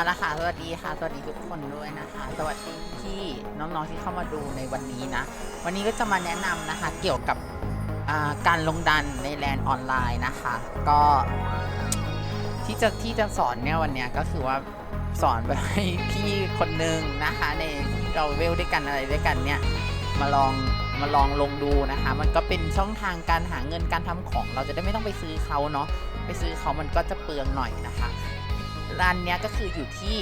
เอาละค่ะสวัสดีค่ะสวัสดีทุกคนด้วยนะคะ สวัสดีที่น้องๆที่เข้ามาดูในวันนี้นะ วันนี้ก็จะมาแนะนำนะคะเกี่ยวกับการลงดันในแลนด์ออนไลน์นะคะ ก็ที่จะที่จะสอนเนี่ยวันเนี้ยก็คือว่าสอนไปให้พี่คนนึงนะคะ ในเราเวลด้วยกันอะไรด้วยกันเนี่ยมาลองมาลองลงดูนะคะ มันก็เป็นช่องทางการหาเงินการทำของ เราจะได้ไม่ต้องไปซื้อเขาเนาะไปซื้อเขามันก็จะเปลืองหน่อยนะคะ ร้านเนี้ยก็คืออยู่ที่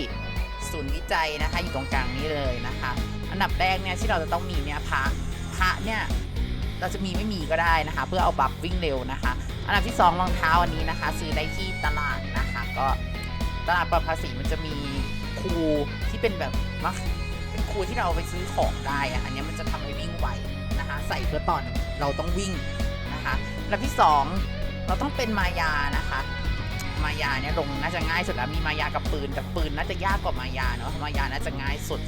ศูนย์วิจัยนะคะ อยู่ตรงกลางนี้เลยนะคะ อันดับแรกเนี่ยที่เราจะต้องมีเนี่ยพระพระเนี่ยเราจะมีไม่มีก็ได้นะคะ เพื่อเอาบัฟวิ่งเร็วนะคะ อันดับที่สองรองเท้าอันนี้นะคะ ซื้อได้ที่ตลาดนะคะ ก็ตลาดปลอดภาษีมันจะมีครูที่เป็นแบบมักเป็นครูที่เราเอาไปซื้อของได้อะอันนี้มันจะทำให้วิ่งไวนะคะ ใส่เพื่อตอนเราต้องวิ่งนะคะอันดับที่สองเราต้องเป็นมายานะคะ มายาเนี่ยลงน่าจะง่ายสุดแล้วมีมายากับปืนแต่ปืนน่าจะยากกว่ามายาเนาะมายาน่าจะง่ายสุด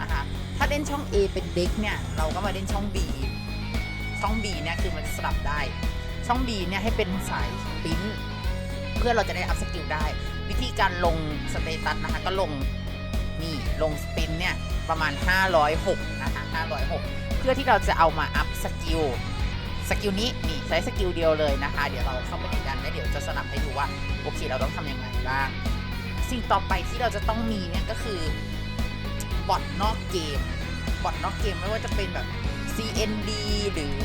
นะคะถ้าเล่นช่อง A เป็นเด็กเนี่ยเราก็มาเล่นช่อง B ช่อง B เนี่ยคือมันจะสลับได้ ช่อง B เนี่ยให้เป็นสายสปรินเพื่อเราจะได้อัพสกิลได้ วิธีการลงสเตตัสนะคะก็ลงนี่ลงสปินเนี่ยประมาณ 506นะคะ506 เพื่อที่เราจะเอามาอัพสกิล สกิลนี้นี่ใช้สกิลเดียวเลยนะคะ เดี๋ยวเราเข้าไปในดันแล้วเดี๋ยวจะสลับให้ดูว่าโอเคเราต้องทำยังไงบ้าง สิ่งต่อไปที่เราจะต้องมีเนี่ยก็คือบอทนอกเกมบอทนอกเกมไม่ว่าจะเป็นแบบ CND หรือ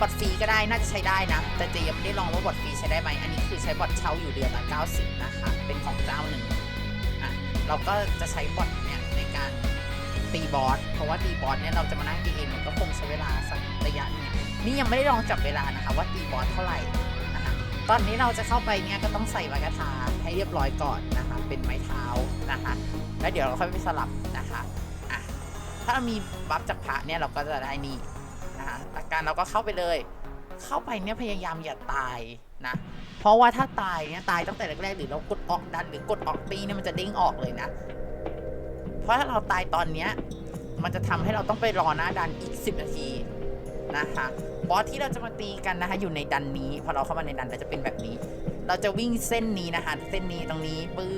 บอทฟรีก็ได้น่าจะใช้ได้นะ แต่เจยังไม่ได้ลองว่าบอทฟรีใช้ได้ไหมอันนี้คือใช้บอทเช่าอยู่เดือนละ90 นะคะ เป็นของเจ้าหนึ่งอะเราก็จะใช้บอทเนี่ยในการตีบอสเพราะว่าตีบอสเนี่ยเราจะมานั่งตีเองมันก็คงใช้เวลาสักระยะนึง นี่ยังไม่ได้ลองจับเวลานะคะว่าตีบอสเท่าไหร่นะคะตอนนี้เราจะเข้าไปเนี่ยก็ต้องใส่ไม้กระทาให้เรียบร้อยก่อนนะคะ เป็นไม้เท้านะคะ แล้วเดี๋ยวเราค่อยไปสลับนะคะอะถ้าเรามีบัฟจากพระเนี่ยเราก็จะได้นี่นะคะหลักการเราก็เข้าไปเลย เข้าไปเนี่ยพยายามอย่าตายนะเพราะว่าถ้าตายเนี่ยตายตั้งแต่แรกๆหรือเรากดออกดันหรือกดออกตีเนี่ยมันจะเด้งออกเลยนะ เพราะถ้าเราตายตอนเนี้ยมันจะทำให้เราต้องไปรอหน้าดันอีก 10 นาทีนะคะ บอสที่เราจะมาตีกันนะคะ อยู่ในดันนี้ พอเราเข้ามาในดันเราจะเป็นแบบนี้ เราจะวิ่งเส้นนี้นะคะ เส้นนี้ตรงนี้ปื๊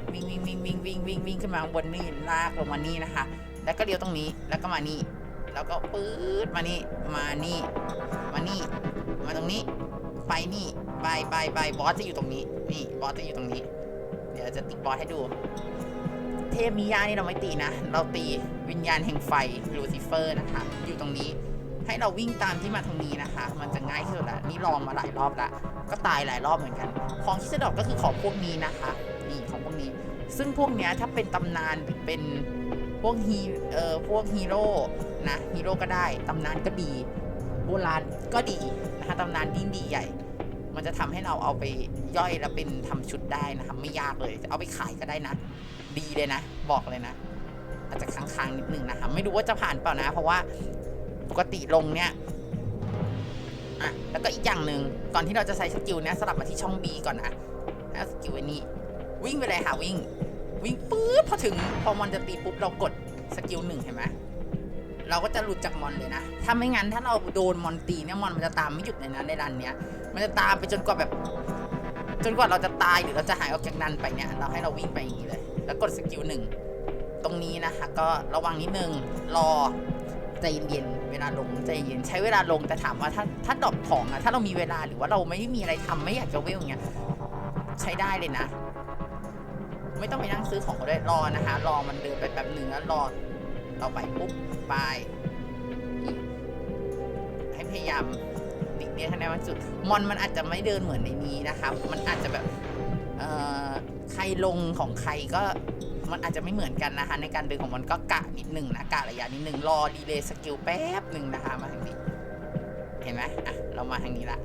ดวิ่งวิ่งวิ่งวิ่งวิ่งวิ่งวิ่งขึ้นมาบนนี่ลากลงมานี่นะคะ แล้วก็เลี้ยวตรงนี้แล้วก็มานี่ แล้วก็ปื๊ดมานี่มานี่ มานี่ มาตรงนี้ ไปนี่ไปไปไปบอสจะอยู่ตรงนี้นี่บอสจะอยู่ตรงนี้ เดี๋ยวจะตีบอสให้ดูเทพมิยานี่เราไม่ตีนะ เราตีวิญญาณแห่งไฟลูซิเฟอร์นะคะ อยู่ตรงนี้ ให้เราวิ่งตามที่มาทางนี้นะคะ มันจะง่ายที่สุดละนี่ลองมาหลายรอบละก็ตายหลายรอบเหมือนกัน ของที่จะดรอกก็คือของพวกนี้นะคะ นี่ของพวกนี้ ซึ่งพวกเนี้ยถ้าเป็นตำนานหรือเป็นพวกฮีเอ่อพวกฮีโร่นะฮีโร่ก็ได้ตำนานก็ดี โบราณก็ดีนะคะตำนานยิ่งดีใหญ่ มันจะทำให้เราเอาไปย่อยแล้วเป็นทำชุดได้นะคะไม่ยากเลยเอาไปขายก็ได้นะ ดีเลยนะ บอกเลยนะอาจจะค้างๆนิดนึงนะคะ ไม่รู้ว่าจะผ่านเปล่านะ เพราะว่า กติลงเนี่ยอะแล้วก็อีกอย่างหนึ่งก่อนที่เราจะใช้สกิลเนี้ยสลับมาที่ช่อง B ก่อนนะแล้วสกิลอันนี้ วิ่งไปเลยค่ะวิ่ง วิ่งปื๊ดพอถึงพอมอนจะตีปุ๊บเรากดสกิลหนึ่งเห็นไหมเราก็จะหลุดจากมอนเลยนะ ถ้าไม่งั้นถ้าเราโดนมอนตีเนี่ยมอนมันจะตามไม่หยุดเลยนะในดันเนี้ย มันจะตามไปจนกว่าแบบ จนกว่าเราจะตายหรือเราจะหายออกจากดันไปเนี่ย เราให้เราวิ่งไปอย่างนี้เลย แล้วกดสกิลหนึ่งตรงนี้นะคะก็ระวังนิดนึงรอ ใจเย็นๆเวลาลงใจเย็นใช้เวลาลงแต่ถามว่าถ้าถ้าดรอปของอะถ้าเรามีเวลาหรือว่าเราไม่มีอะไรทำไม่อยากจะเวลอย่างเงี้ยใช้ได้เลยนะ ไม่ต้องไปนั่งซื้อของก็ได้รอนะคะ รอมันเดินไปแบบหนึ่งแล้วรอเราไปปุ๊บไปให้พยายามหลีกเลี่ยงให้ได้มากที่สุดมอนมันอาจจะไม่เดินเหมือนในนี้นะคะ มันอาจจะแบบเอ่อใครลงของใครก็ มันอาจจะไม่เหมือนกันนะคะ ในการเดินของมันก็กะนิดหนึ่งนะกะระยะนิดหนึ่งรอดีเลย์สกิลแป๊บหนึ่งนะคะมาทางนี้ เห็นไหมอะเรามาทางนี้ละ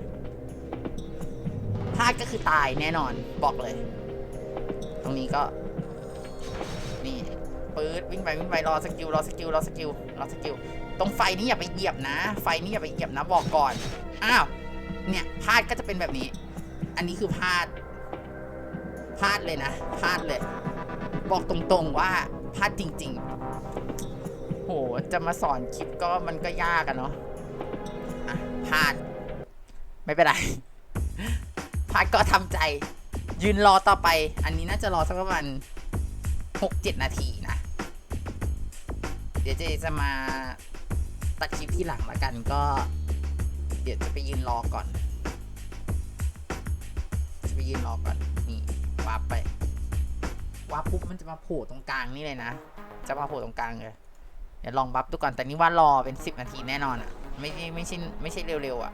พลาดก็คือตายแน่นอนบอกเลย ตรงนี้ก็ นี่ปื๊ดวิ่งไปวิ่งไปรอสกิลรอสกิลรอสกิลรอสกิลตรงไฟนี้อย่าไปเหยียบนะ ไฟนี้อย่าไปเหยียบนะบอกก่อนอ้าวเนี่ยพลาดก็จะเป็นแบบนี้ อันนี้คือพลาดพลาดเลยนะพลาดเลย บอกตรงๆว่าพลาดจริง ๆ โห จะมาสอนคลิปก็มันก็ยากอะเนาะอะพลาด ไม่เป็นไรพลาดก็ทำใจ ยืนรอต่อไป อันนี้น่าจะรอสักประมาณหกเจ็ดนาทีนะ เดี๋ยวเจจะมาตัดคลิปที่หลังละกันก็ เดี๋ยวจะไปยืนรอก่อน จะไปยืนรอก่อน นี่วาร์ปไป วาร์ปปุ๊บมันจะมาโผล่ตรงกลางนี่เลยนะ จะมาโผล่ตรงกลางเลย เดี๋ยวลองบัฟดูก่อนแต่นี่ว่ารอเป็นสิบนาทีแน่นอนอะ่ะ ไม่ใช่ไม่ใช่ไม่ใช่เร็วๆอะ่ะ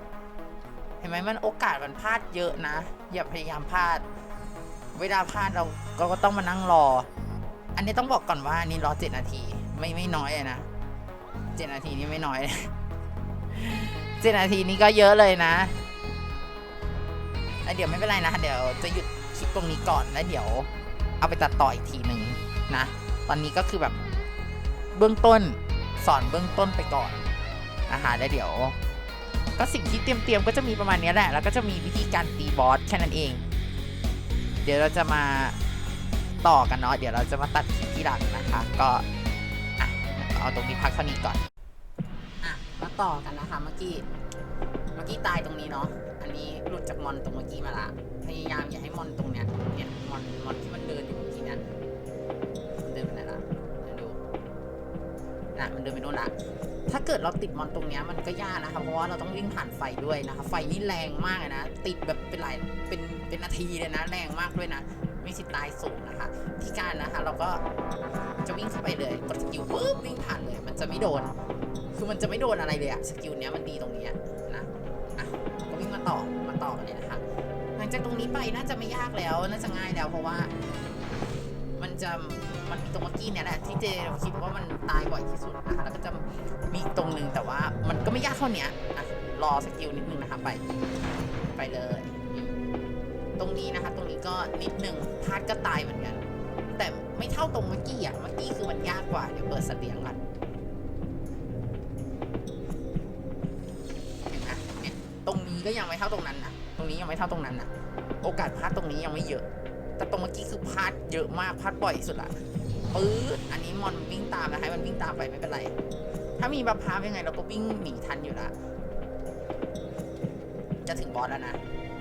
เห็นไหมมันโอกาสมันพลาดเยอะนะ อย่าพยายามพลาด เวลาพลาดเราก็ต้องมานั่งรอ อันนี้ต้องบอกก่อนว่าอันนี่รอเจ็ดนาที ไม่ไม่น้อยเลยนะเจ็ดนาทีนี่ไม่น้อยเลยเจ็ดนาทีนี้ก็เยอะเลยนะแล้วเดี๋ยวไม่เป็นไรนะ เดี๋ยวจะหยุดคลิปตรงนี้ก่อนแล้วเดี๋ยว เอาไปตัดต่ออีกทีหนึ่งนะ ตอนนี้ก็คือแบบเบื้องต้นสอนเบื้องต้นไปก่อนนะคะแล้วเดี๋ยว ก็สิ่งที่เตรียมๆก็จะมีประมาณนี้แหละ แล้วก็จะมีวิธีการตีบอสแค่นั้นเอง เดี๋ยวเราจะมาต่อกันเนาะ เดี๋ยวเราจะมาตัดคลิปที่หลังนะคะ ก็อะเอาตรงนี้พักเท่านี้ก่อน อะ มาต่อกันนะคะเมื่อกี้ กี้ตายตรงนี้เนาะ อันนี้หลุดจากมอนตรงเมื่อกี้มาละ พยายามอย่าให้มอนตรงเนี้ย เนี่ยมอนมอนที่มันเดินอยู่เมื่อกี้นี่ยมันเดินไปไหนละเดี๋ยวดูนะมันเดินไปโน่นละ ถ้าเกิดเราติดมอนตรงเนี้ยมันก็ยากนะคะเพราะว่าเราต้องวิ่งผ่านไฟด้วยนะคะ ไฟนี่แรงมากเลยนะ ติดแบบเป็นหลายเป็นเป็นนาทีเลยนะ แรงมากด้วยนะ มีสิทธิ์ตายสูงนะคะ ที่การนะคะ เราก็จะวิ่งเข้าไปเลย กดสกิลปุ๊บวิ่งผ่านเลย มันจะไม่โดน คือมันจะไม่โดนอะไรเลยอะสกิลเนี้ยมันดีตรงเนี้ ต่อมาต่อกันเลยนะคะ หลังจากตรงนี้ไปน่าจะไม่ยากแล้ว น่าจะง่ายแล้วเพราะว่า มันจะมันมีตรงเมื่อกี้เนี่ยแหละที่เจคิดว่ามันตายบ่อยที่สุดนะคะแล้วก็จะมีตรงนึงแต่ว่ามันก็ไม่ยากเท่านี้อะรอสกิลนิดนึงนะคะไป ไปเลย ตรงนี้นะคะ ตรงนี้ก็นิดนึงพาดก็ตายเหมือนกัน แต่ไม่เท่าตรงเมื่อกี้อะเมื่อกี้คือมันยากกว่าเดี๋ยวเปิดสเตียงก่อน ก็ยังไม่เท่าตรงนั้นนะตรงนี้ยังไม่เท่าตรงนั้นนะโอกาสพลาดตรงนี้ยังไม่เยอะ แต่ตรงเมื่อกี้คือพลาดเยอะมากพลาดบ่อยสุดละปื๊ดอันนี้มอนวิ่งตามนะให้มันวิ่งตามไปไม่เป็นไร ถ้ามีบัฟพายังไงเราก็วิ่งหนีทันอยู่ละจะถึงบอสแล้วนะ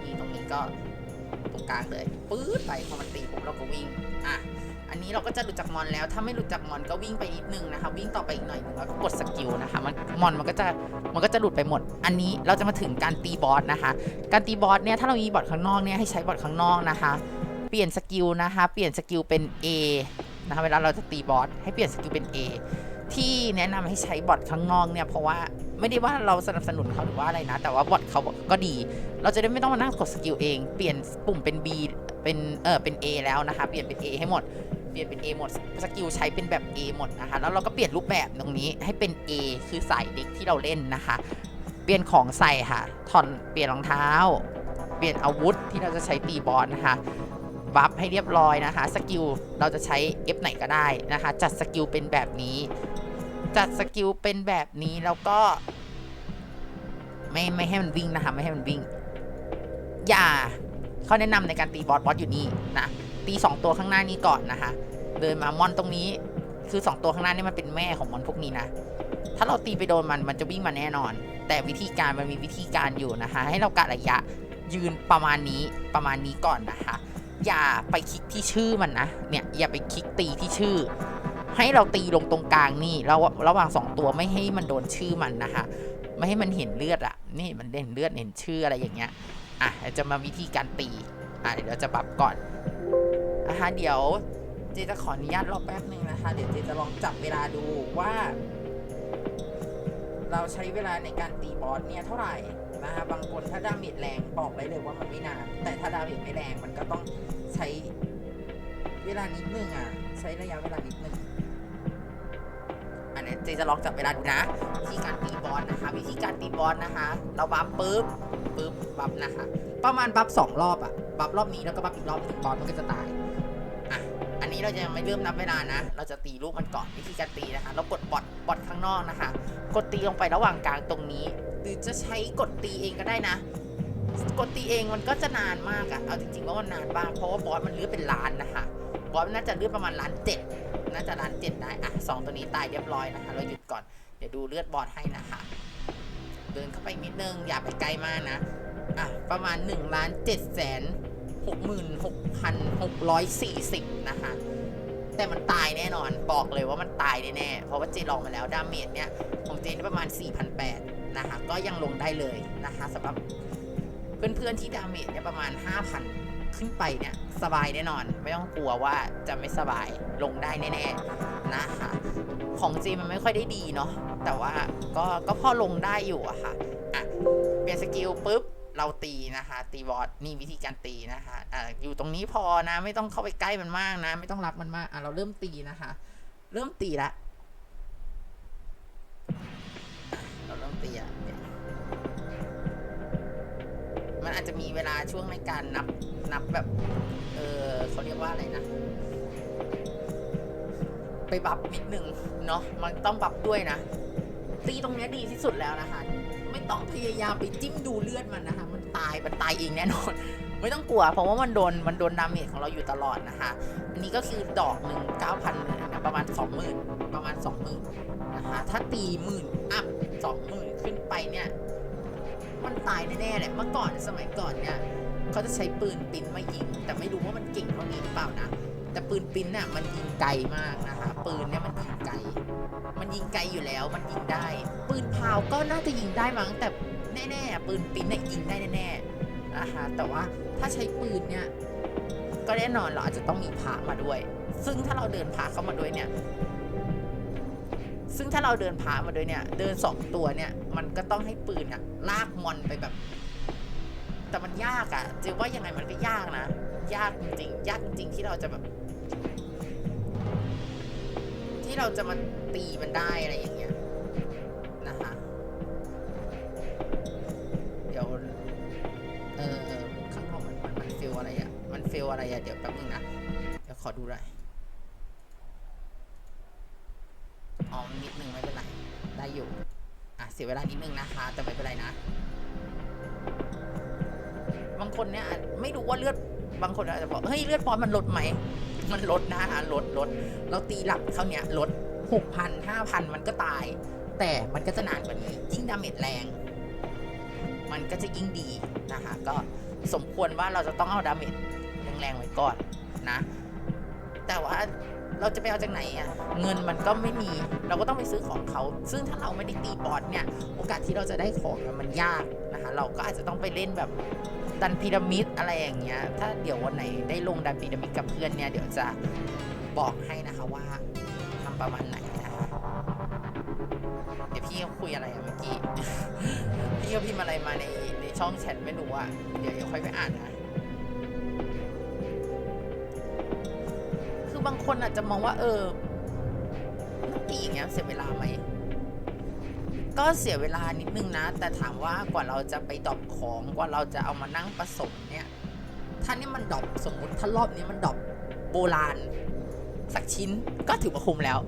นี่ตรงนี้ก็ตรงกลางเลยปื๊ดไปพอมันตีปุ๊บเราก็วิ่งอะ อันนี้เราก็จะหลุดจากมอนแล้ว ถ้าไม่หลุดจากมอนก็วิ่งไปนิดนึงนะคะ วิ่งต่อไปอีกหน่อยนึงแล้วก็กดสกิลนะคะ มันมอนมันก็จะมันก็จะหลุดไปหมด อันนี้เราจะมาถึงการตีบอสนะคะ การตีบอสเนี่ยถ้าเรามีบอทข้างนอกเนี่ยให้ใช้บอทข้างนอกนะคะ เปลี่ยนสกิลนะคะ เปลี่ยนสกิลเป็น A นะคะเวลาเราจะตีบอสให้เปลี่ยนสกิลเป็น A ที่แนะนำให้ใช้บอทข้างนอกเนี่ยเพราะว่าไม่ได้ว่าเราสนับสนุนเขาหรือว่าอะไรนะ แต่ว่าบอทเขาก็ดี เราจะได้ไม่ต้องมานั่งกดสกิลเอง เปลี่ยนปุ่มเป็น B เป็นเออเป็น A แล้วนะคะ เปลี่ยนเป็น A ให้หมด เปลี่ยนเป็น A หมดสกิลใช้เป็นแบบ A หมดนะคะ แล้วเราก็เปลี่ยนรูปแบบตรงนี้ให้เป็น A คือใสายเด็กที่เราเล่นนะคะ เปลี่ยนของใส่ค่ะถอนเปลี่ยนรองเท้า เปลี่ยนอาวุธที่เราจะใช้ตีบอลนะคะบัฟให้เรียบร้อยนะคะ สกิลเราจะใช้ F ไหนก็ได้นะคะ จัดสกิลเป็นแบบนี้ จัดสกิลเป็นแบบนี้แล้วก็ ไม่ไม่ให้มันวิ่งนะคะ ไม่ให้มันวิ่ง อย่าเขาแนะนำในการตีบอสบอสอยู่นี่นะ ตีสองตัวข้างหน้านี้ก่อนนะคะ เดินมามอนตรงนี้ คือสองตัวข้างหน้านี่มันเป็นแม่ของมอนพวกนี้นะ ถ้าเราตีไปโดนมันมันจะวิ่งมาแน่นอน แต่วิธีการมันมีวิธีการอยู่นะคะ ให้เรากะระยะยืนประมาณนี้ประมาณนี้ก่อนนะคะ อย่าไปคลิกที่ชื่อมันนะ เนี่ยอย่าไปคลิกตีที่ชื่อ ให้เราตีลงตรงกลางนี่ราระหว่างสองตัวไม่ให้มันโดนชื่อมันนะคะ ไม่ให้มันเห็นเลือดอะนี่มันเห็นเลือดเห็นชื่ออะไรอย่างเงี้ย อะจะมาวิธีการตีอะเดี๋ยวเราจะปรับก่อน นะคะ เดี๋ยวเจจะขออนุญาตรอแป๊บหนึ่งนะคะ เดี๋ยวเจจะลองจับเวลาดูว่า เราใช้เวลาในการตีบอสเนี่ยเท่าไหร่นะคะบางคนถ้าดาเมจแรงบอกได้เลยว่ามันไม่นาน แต่ถ้าดาเมจไม่แรงมันก็ต้องใช้เวลานิดนึงอะ ใช้ระยะเวลานิดนึงอันนี้เจจะลองจับเวลาดูนะวิธีการตีบอสนะคะ วิธีการตีบอสนะคะ เราบัฟปุ๊บปุ๊บบัฟนะคะ ประมาณบัฟสองรอบอะบัฟรอบนี้แล้วก็บัฟอีกรอบหนึ่งบอสมันก็จะตาย นนี้เราจะยังไม่เริ่มนับเวลานะ เราจะตีลูกมันก่อนวิธีการตีนะคะ เรากดบอทบอทข้างนอกนะคะ กดตีลงไประหว่างกลางตรงนี้ หรือจะใช้กดตีเองก็ได้นะ กดตีเองมันก็จะนานมากอะเอาจริงๆว่ามันนานมาก เพราะว่าบอสมันเลือดเป็นล้านนะคะ บอสน่าจะเลือดประมาณล้านเจ็ดน่าจะล้านเจ็ดได้อะสองตัวนี้ตายเรียบร้อยนะคะ เราหยุดก่อน เดี๋ยวดูเลือดบอสให้นะคะ เดินเข้าไปนิดนึงอย่าไปไกลมากนะ อะประมาณ1ล้าน7แสน 66,640 นะคะ แต่มันตายแน่นอน บอกเลยว่ามันตายแน่ๆเพราะว่าเจลองมาแล้วดาเมจเนี่ย ของเจนประมาณ 4,800 นะคะ ก็ยังลงได้เลยนะคะสำหรับเพื่อนๆที่ดาเมจเนี่ยประมาณ 5,000 ขึ้นไปเนี่ย สบายแน่นอน ไม่ต้องกลัวว่าจะไม่สบายลงได้แน่ๆนะคะ ของจีมันไม่ค่อยได้ดีเนาะแต่ว่าก็ก็พอลงได้อยู่อะค่ะอะเปลี่ยนสกิลปุ๊บ เราตีนะคะ ตีบอสนี่วิธีการตีนะคะอะอยู่ตรงนี้พอนะ ไม่ต้องเข้าไปใกล้มันมากนะ ไม่ต้องรับมันมากอะเราเริ่มตีนะคะ เริ่มตีละเราเริ่มตีอะเนี่ยมันอาจจะมีเวลาช่วงในการนับนับแบบ เออเขาเรียกว่าอะไรนะ ไปบับนิดนึงเนาะมันต้องบับด้วยนะตีตรงนี้ดีที่สุดแล้วนะคะ ไม่ต้องพยายามไปจิ้มดูเลือดมันนะคะ มันตาย มันตายเองแน่นอน ไม่ต้องกลัว เพราะว่ามันโดน มันโดนดาเมจของเราอยู่ตลอดนะคะ อันนี้ก็คือดอกหนึ่งเก้าพันประมาณสองหมื่นประมาณสองหมื่นนะคะ ถ้าตีหมื่นอัพสองหมื่นขึ้นไปเนี่ย มันตายแน่ๆแหละ เมื่อก่อนสมัยก่อนเนี่ย เขาจะใช้ปืนปิ้นมายิง แต่ไม่รู้ว่ามันเก่งเท่านี้หรือเปล่านะ แต่ปืนปิ้นน่ะมันยิงไกลมากนะคะปืนเนี่ยมันยิงไกล มันยิงไกลอยู่แล้วมันยิงได้ ปืนพาวก็น่าจะยิงได้มั้งแต่แน่ๆปืนปิ้นเนี่ยยิงได้แน่ๆนะคะแต่ว่าถ้าใช้ปืนเนี่ยก็แน่นอนเราอาจจะต้องมีพามาด้วย ซึ่งถ้าเราเดินพาเข้ามาด้วยเนี่ย ซึ่งถ้าเราเดินพามาด้วยเนี่ย เดินสองตัวเนี่ย มันก็ต้องให้ปืนอะลากมอนไปแบบ แต่มันยากอะเจว่ายังไงมันก็ยากนะ ยากจริงยากจริงที่เราจะแบบ ที่เราจะมาตีมันได้อะไรอย่างเงี้ยนะคะเดี๋ยวเออเออข้างนอกมันมันมันฟิลอะไรอะมันฟิลอะไรอะเดี๋ยวแป๊บนึงนะเดี๋ยวขอดูหน่อยอ๋อนิดนึงไม่เป็นไรได้อยู่อะเสียเวลานิดนึงนะคะ แต่ไม่เป็นไรนะบางคนเนี่ยไม่รู้ว่าเลือด บางคนอาจจะบอกเฮ้ยเลือดปอนมันลดไหม มันลดนะฮะลดลดเราตีหลับเขาเนี้ยลดหกพันห้าพันมันก็ตาย แต่มันก็จะนานกว่านี้ยิ่งดาเมจแรง มันก็จะยิ่งดีนะคะก็สมควรว่าเราจะต้องเอาดาเมจแรงๆไว้ก่อนนะ แต่ว่า เราจะไปเอาจากไหนอะเงินมันก็ไม่มี เราก็ต้องไปซื้อของเขา ซึ่งถ้าเราไม่ได้ตีบอสเนี่ยโอกาสที่เราจะได้ของเนี่ยมันยากนะคะเราก็อาจจะต้องไปเล่นแบบดันพีระมิดอะไรอย่างเงี้ยถ้าเดี๋ยววันไหนได้ลงดันพีระมิดกับเพื่อนเนี่ยเดี๋ยวจะบอกให้นะคะว่าทำประมาณไหนนะคะเดี๋ยวพี่เขาคุยอะไรเมื่อกี้พี่เขาพิมพ์อะไรมาในในช่องแชทไม่รู้อะเดี๋ยวเดี๋ยวค่อยไปอ่านนะ บางคนอาจจะมองว่าเออตีอย่างเงี้ยเสียเวลาไหม ก็เสียเวลานิดนึงนะ แต่ถามว่ากว่าเราจะไปดอปของกว่าเราจะเอามานั่งผสมเนี่ย ถ้านี่มันดอปสมมติถ้ารอบนี้มันดอปโบราณ สักชิ้นก็ถือว่าคุ้มแล้ว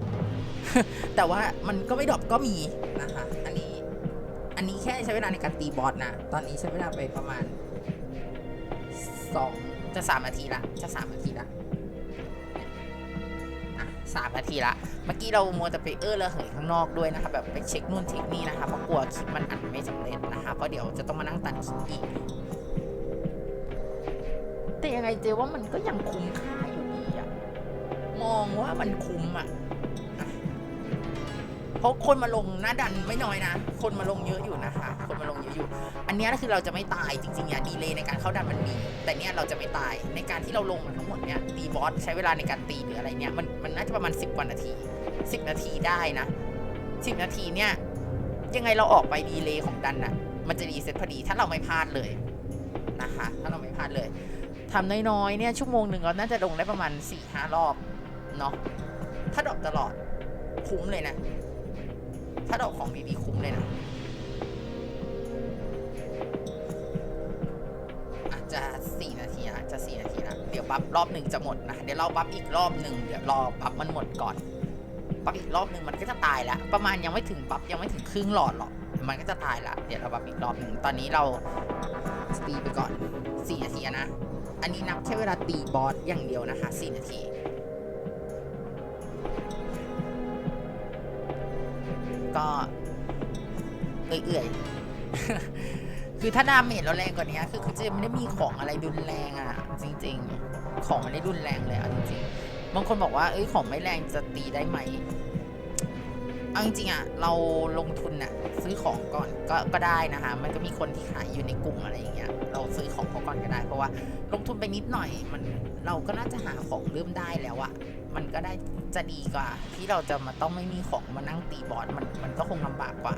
แต่ว่ามันก็ไม่ดอปก็มีนะคะ อันนี้ อันนี้แค่ใช้เวลาในการตีบอสนะ ตอนนี้ใช้เวลาไปประมาณสองจะสามนาทีละจะสามนาทีละ สามนาทีละ เมื่อกี้เรามัวแต่ไปเออระเหยข้างนอกด้วยนะคะแบบไปเช็คนู่นเช็คนี่นะคะเพราะกลัวคลิปมันอัดไม่สำเร็จนะคะเพราะเดี๋ยวจะต้องมานั่งตัดคลิปอีก แต่ยังไงเจว่ามันก็ยังคุ้มค่าอยู่ดีอะมองว่ามันคุ้มอะอะ เพราะคนมาลงหน้าดันไม่น้อยนะ คนมาลงเยอะอยู่นะคะ คนมาลงเยอะอยู่ อันนี้คือเราจะไม่ตายจริงๆอย่าดีเลยในการเข้าดันมันมี แต่เนี้ยเราจะไม่ตายในการที่เราลงมาทั้งหมดเนี้ยตีบอสใช้เวลาในการตีหรืออะไรเนี้ยมันมันน่าจะประมาณ 10กว่านาที 10 นาทีได้นะ 10 นาทีเนี้ยยังไงเราออกไปดีเลยของดันน่ะ มันจะรีเซ็ตพอดีถ้าเราไม่พลาดเลยนะคะ ถ้าเราไม่พลาดเลยทำน้อยๆเนี่ยชั่วโมงหนึ่งเราน่าจะลงได้ประมาณ4ี่ห้ารอบเนาะถ้าดรอกตลอดคุ้มเลยนะ ถ้าดอกของดีๆคุ้มเลยนะอาจจะสี่นาทีนะจะสี่นาทีนะเดี๋ยวบัฟรอบหนึ่งจะหมดนะเดี๋ยวเราบัฟอีกรอบหนึ่งเดี๋ยวรอบัฟมันหมดก่อนบัฟอีกรอบหนึ่งมันก็จะตายแล้วประมาณยังไม่ถึงบัฟยังไม่ถึงครึ่งหลอดหรอกมันก็จะตายละเดี๋ยวเราบัฟอีกรอบหนึ่งตอนนี้เราตีไปก่อนสี่นาทีนะอันนี้นับแค่เวลาตีบอสอย่างเดียวนะคะสี่นาที ก็เอื่อยๆ คือถ้าดาเมจเราแรงกว่านี้คือคือจะไม่ได้มีของอะไรรุนแรงอะ จริง ๆ ของไม่ได้รุนแรงเลยอะจริงๆบางคนบอกว่าเอ้ยของไม่แรงจะตีได้ไหมเอาจริงๆอะเราลงทุนอะซื้อของก่อนก็ก็ได้นะคะ มันก็มีคนที่ขายอยู่ในกลุ่มอะไรอย่างเงี้ยเราซื้อของเขาก่อนก็ได้เพราะว่าลงทุนไปนิดหน่อยมันเราก็น่าจะหาของเริ่มได้แล้วอะ มันก็ได้จะดีกว่า ที่เราจะมาต้องไม่มีของมานั่งตีบอสมันมันก็คงลำบากกว่า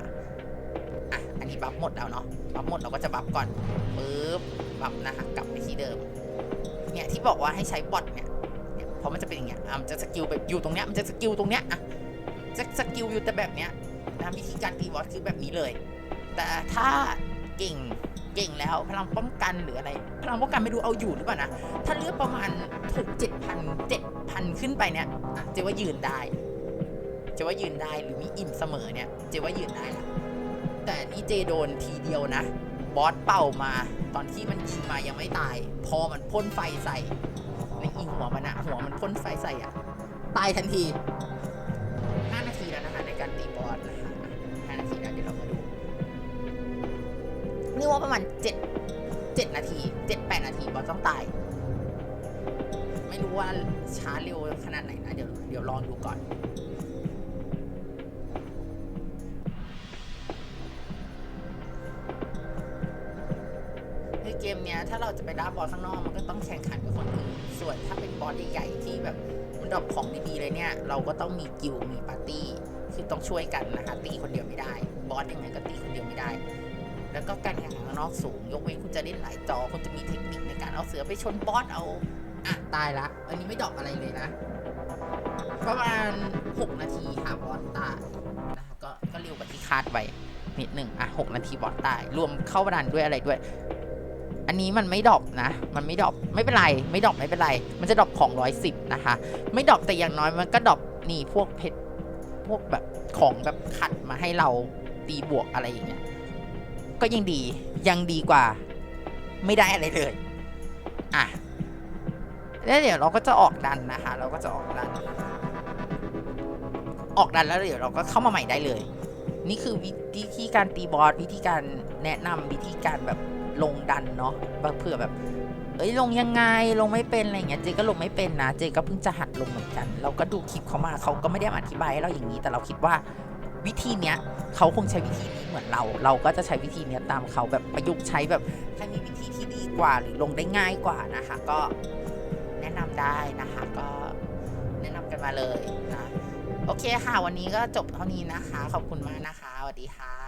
อะ อันนี้บัฟหมดแล้วเนาะบัฟหมดเราก็จะบัฟก่อนปึ๊บบัฟนะคะกลับไปที่เดิม เนี่ยที่บอกว่าให้ใช้บอทเนี่ยเนี่ยเพราะมันจะเป็นอย่างเงี้ยอะมันจะสกิลแบบอยู่ตรงเนี้ยมันจะสกิลตรงเนี้ยอะจะสกิลอยู่แต่แบบเนี้ยนะวิธีการตีบอสคือแบบนี้เลย แต่ถ้าเก่งเก่งแล้วพลังป้องกันหรืออะไร พลังป้องกันไม่รู้เอาอยู่หรือเปล่านะ ถ้าเลือกประมาณหกเจ็ดพันเจ็ด พันขึ้นไปเนี่ยเจว่ายืนได้เจว่ายืนได้หรือมีอิ่มเสมอเนี่ยเจว่ายืนได้ละแต่นี่เจโดนทีเดียวนะ บอสเป่ามาตอนที่มันยิงมายังไม่ตาย พอมันพ่นไฟใส่ในอีหัวมันอะหัวมันพ่นไฟใส่อะตายทันที5นาทีแล้วนะคะในการตีบอสนะคะ5นาทีแล้วเดี๋ยวเรามาดูนี่ว่าประมาณ7 7นาที7 8นาทีบอสต้องตาย ไม่รู้ว่าช้าเร็วขนาดไหนนะ เดี๋ยวเดี๋ยวลองดูก่อนคือเกมเนี้ยถ้าเราจะไปด่าบอสข้างนอกมันก็ต้องแข่งขันกับคนอื่นส่วนถ้าเป็นบอสใหญ่ๆที่แบบมันดรอปของดีๆเลยเนี่ย เราก็ต้องมีกิลมีปาร์ตี้คือต้องช่วยกันนะคะตีคนเดียวไม่ได้ บอสยังไงก็ตีคนเดียวไม่ได้ แล้วก็การแข่งขันข้างนอกสูง ยกเว้นคุณจะเล่นหลายจอคุณจะมีเทคนิคในการเอาเสือไปชนบอสเอา อะ ตายละ อันนี้ไม่ดอปอะไรเลยนะ ประมาณ 6 นาทีหาบอสตายนะคะก็ก็เร็วกว่าที่คาดไว้นิดหนึ่งอะ 6 นาทีบอสตาย รวมเข้าบันด้วยอะไรด้วย อันนี้มันไม่ดอปนะ มันไม่ดอปไม่เป็นไร ไม่ดอปไม่เป็นไร มันจะดอปของร้อยสิบนะคะ ไม่ดอปแต่อย่างน้อยมันก็ดอปนี่พวกเพชรพวกแบบของแบบขัดมาให้เราตีบวกอะไรอย่างเงี้ย ก็ยังดียังดีกว่า ไม่ได้อะไรเลย แล้วเดี๋ยวเราก็จะออกดันนะคะ เราก็จะออกดัน ออกดันแล้วเดี๋ยวเราก็เข้ามาใหม่ได้เลย นี่คือวิธีการตีบอสวิธีการแนะนำวิธีการแบบลงดันเนาะแบบเผื่อแบบ เอ้ยลงยังไงลงไม่เป็นอะไรเงี้ยเจก็ลงไม่เป็นนะเจก็เพิ่งจะหัดลงเหมือนกัน เราก็ดูคลิปเขามาเขาก็ไม่ได้มาอธิบายให้เราอย่างนี้ แต่เราคิดว่าวิธีเนี้ยเขาคงใช้วิธีนี้เหมือนเรา เราก็จะใช้วิธีเนี้ยตามเขาแบบประยุกต์ใช้แบบถ้ามีวิธีที่ดีกว่าหรือลงได้ง่ายกว่านะคะ ก็ นำได้นะคะ ก็แนะนำกันมาเลยนะ โอเคค่ะ วันนี้ก็จบเท่านี้นะคะ ขอบคุณมากนะคะสวัสดีค่ะ